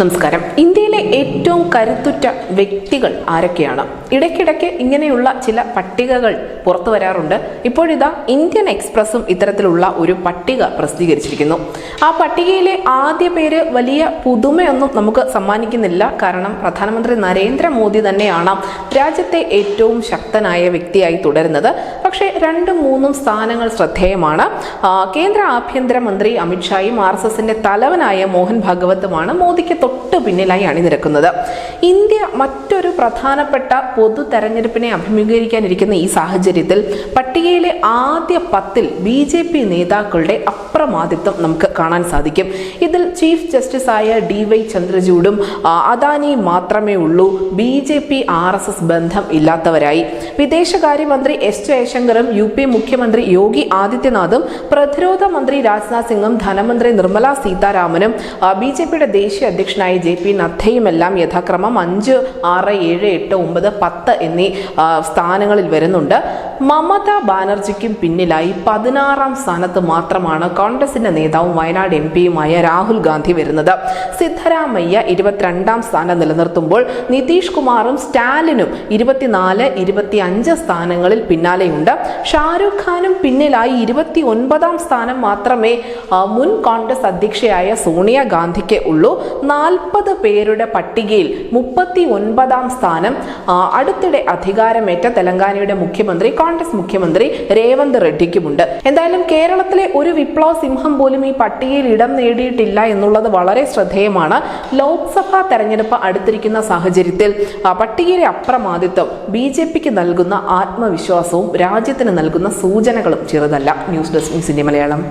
നമസ്കാരം. ഇന്ത്യയിലെ ഏറ്റവും കരുത്തുറ്റ വ്യക്തികൾ ആരൊക്കെയാണ്? ഇടയ്ക്കിടയ്ക്ക് ഇങ്ങനെയുള്ള ചില പട്ടികകൾ പുറത്തു വരാറുണ്ട്. ഇപ്പോഴിതാ ഇന്ത്യൻ എക്സ്പ്രസും ഇത്തരത്തിലുള്ള ഒരു പട്ടിക പ്രസിദ്ധീകരിച്ചിരിക്കുന്നു. ആ പട്ടികയിലെ ആദ്യ പേര് വലിയ പുതുമയൊന്നും നമുക്ക് സമ്മാനിക്കുന്നില്ല. കാരണം പ്രധാനമന്ത്രി നരേന്ദ്രമോദി തന്നെയാണ് രാജ്യത്തെ ഏറ്റവും ശക്തനായ വ്യക്തിയായി തുടരുന്നത്. പക്ഷേ രണ്ടും മൂന്നും സ്ഥാനങ്ങൾ ശ്രദ്ധേയമാണ്. കേന്ദ്ര ആഭ്യന്തരമന്ത്രി അമിത്ഷായും ആർ എസ് എസിന്റെ തലവനായ മോഹൻ ഭാഗവത്തുമാണ് മോദിക്ക് തൊട്ടു പിന്നിലായി അണിനിരക്കുന്നത്. ഇന്ത്യ മറ്റൊരു പ്രധാനപ്പെട്ട പൊതു തെരഞ്ഞെടുപ്പിനെ അഭിമുഖീകരിക്കാനിരിക്കുന്ന ഈ സാഹചര്യത്തിൽ പട്ടികയിലെ ആദ്യ പത്തിൽ ബി ജെ പി നേതാക്കളുടെ അപ്രമാദിത്വം നമുക്ക് കാണാൻ സാധിക്കും. ചീഫ് ജസ്റ്റിസായ ഡി വൈ ചന്ദ്രചൂഡും അദാനി മാത്രമേ ഉള്ളൂ. B J P R S S ബന്ധം ഇല്ലാത്തവരായി. വിദേശകാര്യമന്ത്രി എസ് ജയശങ്കറും യു പി മുഖ്യമന്ത്രി യോഗി ആദിത്യനാഥും പ്രതിരോധ മന്ത്രി രാജ്നാഥ് സിംഗും ധനമന്ത്രി നിർമ്മല സീതാരാമനും ബി ജെ പിയുടെ ദേശീയ അധ്യക്ഷനായ ജെ പി നദ്ദയുമെല്ലാം യഥാക്രമം അഞ്ച് ആറ് ഏഴ് എട്ട് ഒമ്പത് പത്ത് എന്നീ സ്ഥാനങ്ങളിൽ വരുന്നുണ്ട്. മമത ബാനർജിക്കും പിന്നിലായി പതിനാറാം സ്ഥാനത്ത് മാത്രമാണ് കോൺഗ്രസിന്റെ നേതാവും വയനാട് എം പിയുമായ രാഹുൽ ഗാന്ധി വരുന്നത്. സിദ്ധരാമയ്യ ഇരുപത്തിരണ്ടാം സ്ഥാനം നിലനിർത്തുമ്പോൾ നിതീഷ് കുമാറും സ്റ്റാലിനും ഇരുപത്തിനാല് ഇരുപത്തി അഞ്ച് സ്ഥാനങ്ങളിൽ പിന്നാലെയുണ്ട്. ഷാരൂഖ് ഖാനും പിന്നിലായി ഇരുപത്തി ഒൻപതാം സ്ഥാനം മാത്രമേ മുൻ കോൺഗ്രസ് അധ്യക്ഷയായ സോണിയ ഗാന്ധിക്ക് ഉള്ളൂ. നാൽപ്പത് പേരുടെ പട്ടികയിൽ മുപ്പത്തി ഒൻപതാം സ്ഥാനം അടുത്തിടെ അധികാരമേറ്റ തെലങ്കാനയുടെ മുഖ്യമന്ത്രി കോൺഗ്രസ് മുഖ്യമന്ത്രി രേവന്ത് റെഡ്ഡിക്കുമുണ്ട്. എന്തായാലും കേരളത്തിലെ ഒരു വിപ്ലവ സിംഹം പോലും ഈ പട്ടികയിൽ ഇടം നേടിയിട്ടില്ല എന്നുള്ളത് വളരെ ശ്രദ്ധേയമാണ്. ലോക്സഭാ തെരഞ്ഞെടുപ്പ് അടുത്തിരിക്കുന്ന സാഹചര്യത്തിൽ പട്ടികയിലെ അപ്രമാദിത്വം ബി ജെ പിക്ക് നൽകുന്ന ആത്മവിശ്വാസവും രാജ്യത്തിന് നൽകുന്ന സൂചനകളും ചെറുതല്ല. ന്യൂസ് ഡെസ്ക് ന്യൂസിന്റെ മലയാളം.